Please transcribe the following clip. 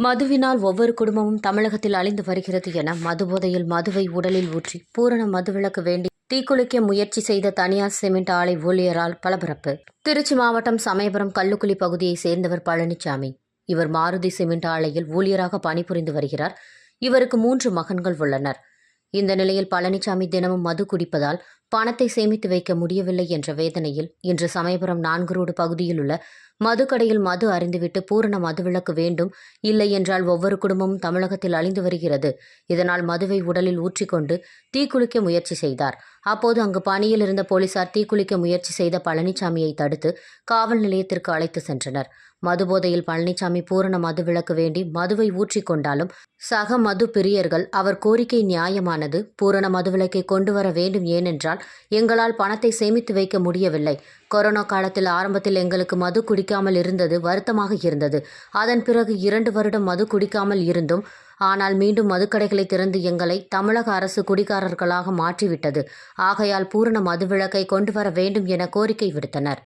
மதுவினால் ஒவ்வொரு குடும்பமும் தமிழகத்தில் அழிந்து வருகிறது என மதுபோதையில் மதுவை உடலில் ஊற்றி பூரண மதுவிலக்கு வேண்டி தீக்குளிக்க முயற்சி செய்த தனியார் சிமெண்ட் ஆலை ஊழியரால் பளபரப்பு. திருச்சி மாவட்டம் சமயபுரம் கல்லுக்குழி பகுதியைச் சேர்ந்தவர் பழனிசாமி இவர் மாருதி சிமெண்ட் ஆலையில் ஊழியராக பணிபுரிந்து வருகிறார். இவருக்கு மூன்று மகன்கள் உள்ளனர். இந்த நிலையில் பழனிசாமி தினமும் மது குடிப்பதால் பணத்தை சேமித்து வைக்க முடியவில்லை என்ற வேதனையில் இன்று சமயபுரம் நான்கு ரோடு பகுதியில் உள்ள மதுக்கடையில் மது அறிந்துவிட்டு பூரண மதுவிலக்கு வேண்டும் இல்லை என்றால் ஒவ்வொரு குடும்பமும் தமிழகத்தில் அழிந்து வருகிறது. இதனால் மதுவை உடலில் ஊற்றிக்கொண்டு தீக்குளிக்க முயற்சி செய்தார். அப்போது அங்கு பணியில் இருந்த போலீசார் தீக்குளிக்க முயற்சி செய்த பழனிசாமியை தடுத்து காவல் நிலையத்திற்கு அழைத்து சென்றனர். மதுபோதையில் பழனிசாமி பூரண மதுவிலக்கு வேண்டி மதுவை ஊற்றிக்கொண்டாலும் சக மது பிரியர்கள் அவர் கோரிக்கை நியாயமானது பூரண மதுவிலக்கை கொண்டு வர வேண்டும் ஏனென்றால் எங்களால் பணத்தை சேமித்து வைக்க முடியவில்லை. கொரோனா காலத்தில் ஆரம்பத்தில் எங்களுக்கு மது குடிக்காமல் இருந்தது வருத்தமாக இருந்தது. அதன் பிறகு இரண்டு வருடம் மது குடிக்காமல் இருந்தும் ஆனால் மீண்டும் மதுக்கடைகளை திறந்து எங்களை தமிழக அரசு குடிகாரர்களாக மாற்றிவிட்டது. ஆகையால் பூரண மதுவிலக்கை கொண்டு வர வேண்டும் என கோரிக்கை விடுத்தனர்.